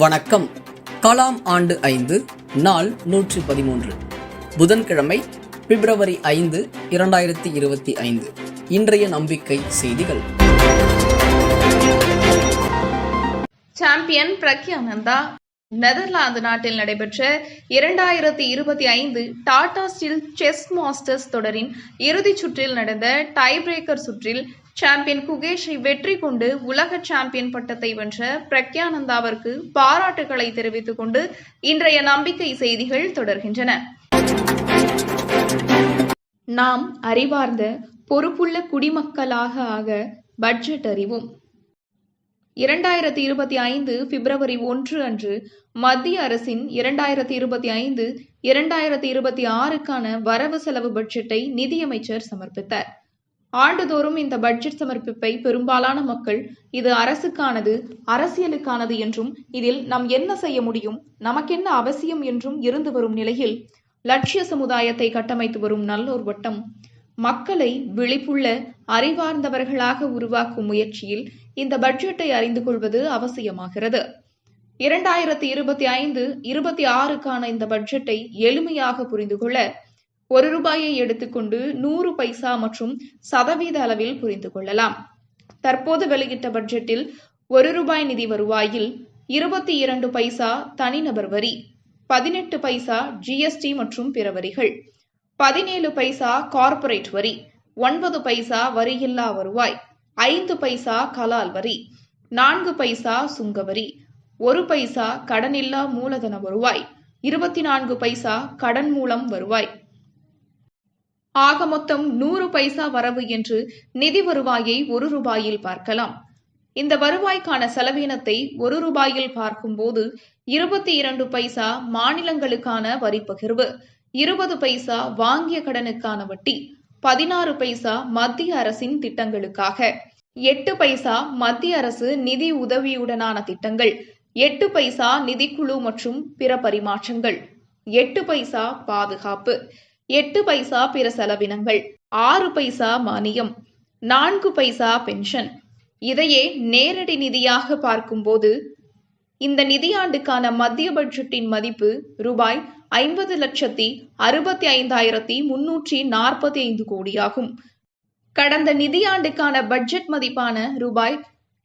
வணக்கம். கலாம் ஆண்டு ஐந்து நாள் நூற்றி பதிமூன்று. புதன்கிழமை பிப்ரவரி ஐந்து இரண்டாயிரத்தி இருபத்தி ஐந்து. இன்றைய நம்பிக்கை செய்திகள். சாம்பியன் பிரக்யானந்தா நெதர்லாந்து நாட்டில் நடைபெற்ற இரண்டாயிரத்தி இருபத்தி ஐந்து டாடா ஸ்டீல் செஸ் மாஸ்டர்ஸ் தொடரின் இறுதிச் சுற்றில் நடந்த டை பிரேக்கர் சுற்றில் சாம்பியன் குகேஷை வெற்றி கொண்டு உலக சாம்பியன் பட்டத்தை வென்ற பிரக்யானந்தாவிற்கு பாராட்டுகளை தெரிவித்துக் கொண்டு இன்றைய நம்பிக்கை செய்திகள் தொடர்கின்றன. நாம் அறிவார்ந்த பொறுப்புள்ள குடிமக்களாக ஆக பட்ஜெட் அறிவோம். இரண்டாயிரத்தி இருபத்தி ஐந்து பிப்ரவரி ஒன்று அன்று மத்திய அரசின் இரண்டாயிரத்தி இருபத்தி ஐந்து இரண்டாயிரத்தி இருபத்தி ஆறுக்கான வரவு செலவு பட்ஜெட்டை நிதியமைச்சர் சமர்ப்பித்தார். ஆண்டுதோறும் இந்த பட்ஜெட் சமர்ப்பிப்பை பெரும்பாலான மக்கள் இது அரசுக்கானது அரசியலுக்கானது என்றும் இதில் நாம் என்ன செய்ய முடியும் நமக்கென்ன அவசியம் என்றும் இருந்து வரும் நிலையில் லட்சிய சமுதாயத்தை கட்டமைத்து வரும் நல்லோர் வட்டம் மக்களை விழிப்புள்ள அறிவார்ந்தவர்களாக உருவாக்கும் முயற்சியில் இந்த பட்ஜெட்டை அறிந்து கொள்வது அவசியமாகிறது. இரண்டாயிரத்தி இருபத்தி ஐந்து இருபத்தி ஆறுக்கான இந்த பட்ஜெட்டை எளிமையாக புரிந்து கொள்ள ஒரு ரூபாயை எடுத்துக்கொண்டு நூறு பைசா மற்றும் சதவீத அளவில் புரிந்து கொள்ளலாம். தற்போது வெளியிட்ட பட்ஜெட்டில் ஒரு ரூபாய் நிதி வருவாயில் இருபத்தி இரண்டு பைசா தனிநபர் வரி பதினெட்டு பைசா ஜிஎஸ்டி மற்றும் பிற வரிகள் பதினேழு பைசா கார்ப்பரேட் வரி ஒன்பது பைசா வரியில்லா வருவாய் ஐந்து பைசா கலால் வரி நான்கு பைசா சுங்க வரி ஒரு பைசா கடனில்லா மூலதன வருவாய் இருபத்தி நான்கு பைசா கடன் மூலம் வருவாய். ஆக மொத்தம் நூறு பைசா வரவு என்று நிதி வருவாயை ஒரு ரூபாயில் பார்க்கலாம். இந்த வருவாய்க்கான செலவினத்தை ஒரு ரூபாயில் பார்க்கும்போது இருபத்தி இரண்டு பைசா மாநிலங்களுக்கான வரி பகிர்வு இருபது பைசா வாங்கிய கடனுக்கான வட்டி பதினாறு பைசா மத்திய அரசின் திட்டங்களுக்காக. எட்டு பைசா மத்திய அரசு நிதி உதவியுடனான திட்டங்கள் எட்டு பைசா நிதிக்குழு மற்றும் பிற பரிமாற்றங்கள் எட்டு பைசா பாதுகாப்பு எட்டு பைசா பிற செலவினங்கள் ஆறு பைசா மானியம் நான்கு பைசா பென்ஷன். இதையே நேரடி நிதியாக பார்க்கும்போது இந்த நிதியாண்டுக்கான மத்திய பட்ஜெட்டின் மதிப்பு ரூபாய் ஐம்பது லட்சத்தி அறுபத்தி ஐந்தாயிரத்தி முன்னூற்றி நாற்பத்தி ஐந்து கோடியாகும். கடந்த நிதியாண்டுக்கான பட்ஜெட் மதிப்பான ரூபாய்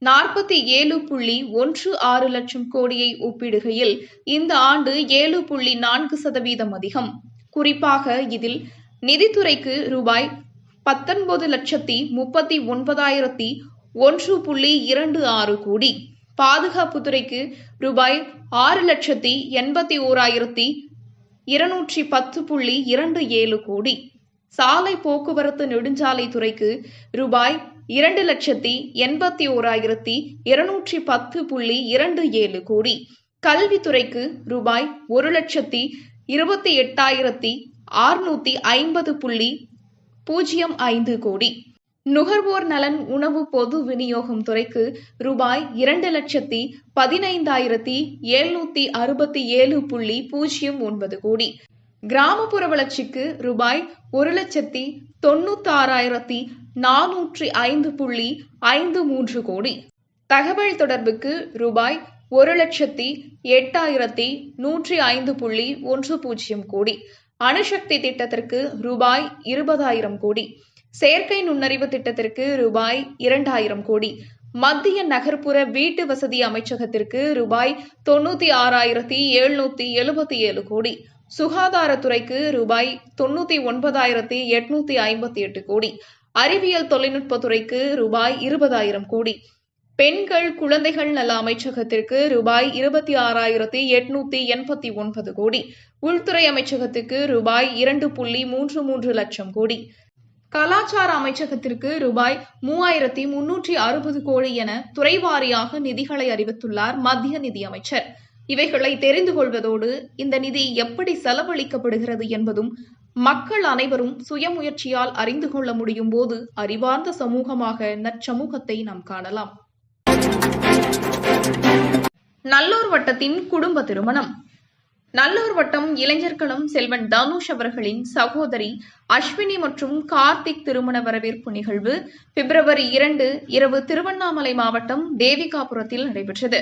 நாற்பத்தி ஏழு புள்ளி ஒன்று ஆறு லட்சம் கோடியை ஒப்பிடுகையில் இந்த ஆண்டு ஏழு புள்ளி நான்கு சதவீதம் அதிகம். குறிப்பாக இதில் நிதித்துறைக்கு ரூபாய் பத்தொன்பது லட்சத்தி முப்பத்தி ஒன்பதாயிரத்தி ஒன்று புள்ளி இரண்டு ஆறு கோடி. பாதுகாப்புத்துறைக்கு ரூபாய் ஆறு லட்சத்தி எண்பத்தி ஓராயிரத்தி இருநூற்றி பத்து புள்ளி இரண்டு ஏழு கோடி. சாலை போக்குவரத்து நெடுஞ்சாலை துறைக்கு ரூபாய் இரண்டு லட்சத்தி எண்பத்தி ஓராயிரத்தி இருநூற்றி பத்து புள்ளி இரண்டு ஏழு கோடி. கல்வித்துறைக்கு ரூபாய் ஒரு லட்சத்தி இருபத்தி எட்டாயிரத்தி ஆறுநூத்தி ஐம்பது புள்ளி பூஜ்ஜியம் ஐந்து கோடி. நுகர்வோர் நலன் உணவு பொது விநியோகம் துறைக்கு ரூபாய் இரண்டு லட்சத்தி பதினைந்தாயிரத்தி எழுநூத்தி அறுபத்தி ஏழு புள்ளி பூஜ்ஜியம் ஒன்பது கோடி. கிராமப்புற வளர்ச்சிக்கு ரூபாய் ஒரு லட்சத்தி தொண்ணூத்தாறாயிரத்தி நானூற்றி ஐந்து புள்ளி ஐந்து மூன்று கோடி. தகவல் தொடர்புக்கு ரூபாய் ஒரு லட்சத்தி எட்டாயிரத்தி நூற்றி ஐந்து புள்ளி ஒன்று பூஜ்ஜியம் கோடி. அணுசக்தி திட்டத்திற்கு ரூபாய் இருபதாயிரம் கோடி. செயற்கை நுண்ணறிவு திட்டத்திற்கு ரூபாய் இரண்டாயிரம் கோடி. மத்திய நகர்ப்புற வீட்டு வசதி அமைச்சகத்திற்கு ரூபாய் தொண்ணூத்தி ஆறாயிரத்தி எழுநூத்தி எழுபத்தி ஏழு கோடி. சுகாதாரத்துறைக்கு ரூபாய் தொண்ணூத்தி ஒன்பதாயிரத்தி எட்நூத்தி ஐம்பத்தி எட்டு கோடி. அறிவியல் தொழில்நுட்பத்துறைக்கு ரூபாய் இருபதாயிரம் கோடி. பெண்கள் குழந்தைகள் நல அமைச்சகத்திற்கு ரூபாய் இருபத்தி ஆறாயிரத்தி எட்நூத்தி எண்பத்தி ஒன்பது கோடி. உள்துறை அமைச்சகத்துக்கு ரூபாய் இரண்டு புள்ளி மூன்று மூன்று லட்சம் கோடி. கலாச்சார அமைச்சகத்திற்கு ரூபாய் மூவாயிரத்தி முன்னூற்றி அறுபது கோடி என துறைவாரியாக நிதிகளை அறிவித்துள்ளார் மத்திய நிதியமைச்சர். இவைகளை தெரிந்து கொள்வதோடு இந்த நிதி எப்படி செலவழிக்கப்படுகிறது என்பதும் மக்கள் அனைவரும் சுயமுயற்சியால் அறிந்து கொள்ள முடியும் போது அறிவார்ந்த சமூகமாக நற்சமூகத்தை நாம் காணலாம். நல்லூர் வட்டத்தின் குடும்ப திருமணம். நல்லூர் வட்டம் இளைஞர்களும் செல்வன் தனுஷ் அவர்களின் சகோதரி அஸ்வினி மற்றும் கார்த்திக் திருமண வரவேற்பு நிகழ்வு பிப்ரவரி இரண்டு இரவு திருவண்ணாமலை மாவட்டம் தேவிகாபுரத்தில் நடைபெற்றது.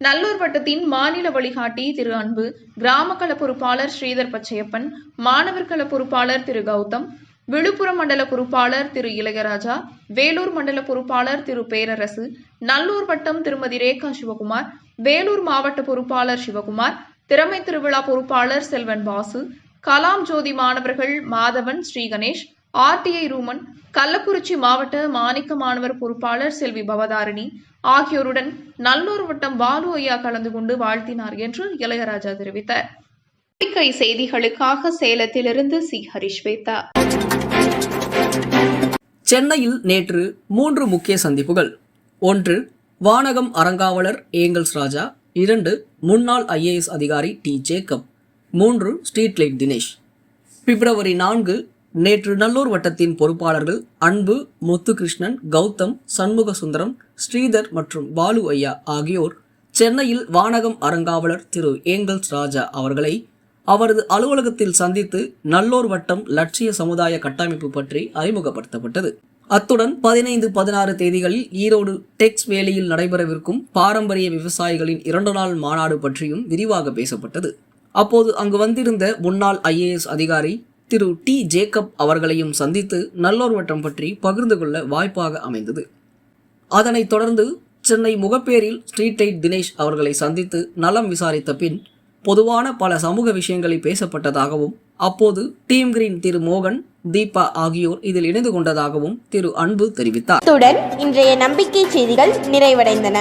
நல்லூர் வட்டத்தின் மாநில வழிகாட்டி திரு அன்பு கிராம கள பொறுப்பாளர் ஸ்ரீதர் பச்சையப்பன் மாணவர் கள பொறுப்பாளர் திரு கௌதம் விழுப்புரம் மண்டல பொறுப்பாளர் திரு இளையராஜா வேலூர் மண்டல பொறுப்பாளர் திரு பேரரசு நல்லூர் வட்டம் திருமதி ரேகா சிவகுமார் வேலூர் மாவட்ட பொறுப்பாளர் சிவகுமார் திறமை திருவிழா பொறுப்பாளர் செல்வன் பாசு கலாம் ஜோதி மாணவர்கள் மாதவன் ஸ்ரீகணேஷ் ஆர்டிஐ ரூமன் கள்ளக்குறிச்சி மாவட்ட மாணிக்க மாணவர் பொறுப்பாளர் செல்வி பவதாரணி ஆகியோருடன் நல்லூர் வட்டம் பாலு ஐயா கலந்து கொண்டு வாழ்த்தினார் என்று இளையராஜா தெரிவித்தார். பத்திரிகை செய்திகளுக்காக சேலத்திலிருந்து சி. ஹரிஷ்வேதா சென்னையில் நேற்று மூன்று முக்கிய சந்திப்புகள். ஒன்று வானகம் அறங்காவலர் ஏங்கல்ஸ் ராஜா. இரண்டு முன்னாள் ஐஏஎஸ் அதிகாரி டி. ஜேக்கப். மூன்று ஸ்ட்ரீட் லைட் தினேஷ். பிப்ரவரி நான்கு நேற்று நல்லூர் வட்டத்தின் பொறுப்பாளர்கள் அன்பு முத்துகிருஷ்ணன் கௌதம் சண்முக சுந்தரம் ஸ்ரீதர் மற்றும் பாலு ஐயா ஆகியோர் சென்னையில் வானகம் அறங்காவலர் திரு ஏங்கல்ஸ் ராஜா அவர்களை அவரது அலுவலகத்தில் சந்தித்து நல்லோர் வட்டம் லட்சிய சமுதாய கட்டமைப்பு பற்றி அறிமுகப்படுத்தப்பட்டது. அத்துடன் பதினைந்து பதினாறு தேதிகளில் ஈரோடு டெக்ஸ் வேலியில் நடைபெறவிருக்கும் பாரம்பரிய விவசாயிகளின் இரண்டு நாள் மாநாடு பற்றியும் விரிவாக பேசப்பட்டது. அப்போது அங்கு வந்திருந்த முன்னாள் ஐஏஎஸ் அதிகாரி திரு டி. ஜேக்கப் அவர்களையும் சந்தித்து நல்லோர் வட்டம் பற்றி பகிர்ந்து கொள்ள வாய்ப்பாக அமைந்தது. அதனைத் தொடர்ந்து சென்னை முகப்பேரில் ஸ்ட்ரீட் லைட் தினேஷ் அவர்களை சந்தித்து நலம் விசாரித்த பின் பொதுவான பல சமூக விஷயங்களை பேசப்பட்டதாகவும் அப்போது டீம் கிரீன் திரு மோகன் தீபா ஆகியோர் இதில் இணைந்து கொண்டதாகவும் திரு அன்பு தெரிவித்தார். இன்றைய நம்பிக்கை செய்திகள் நிறைவடைந்தன.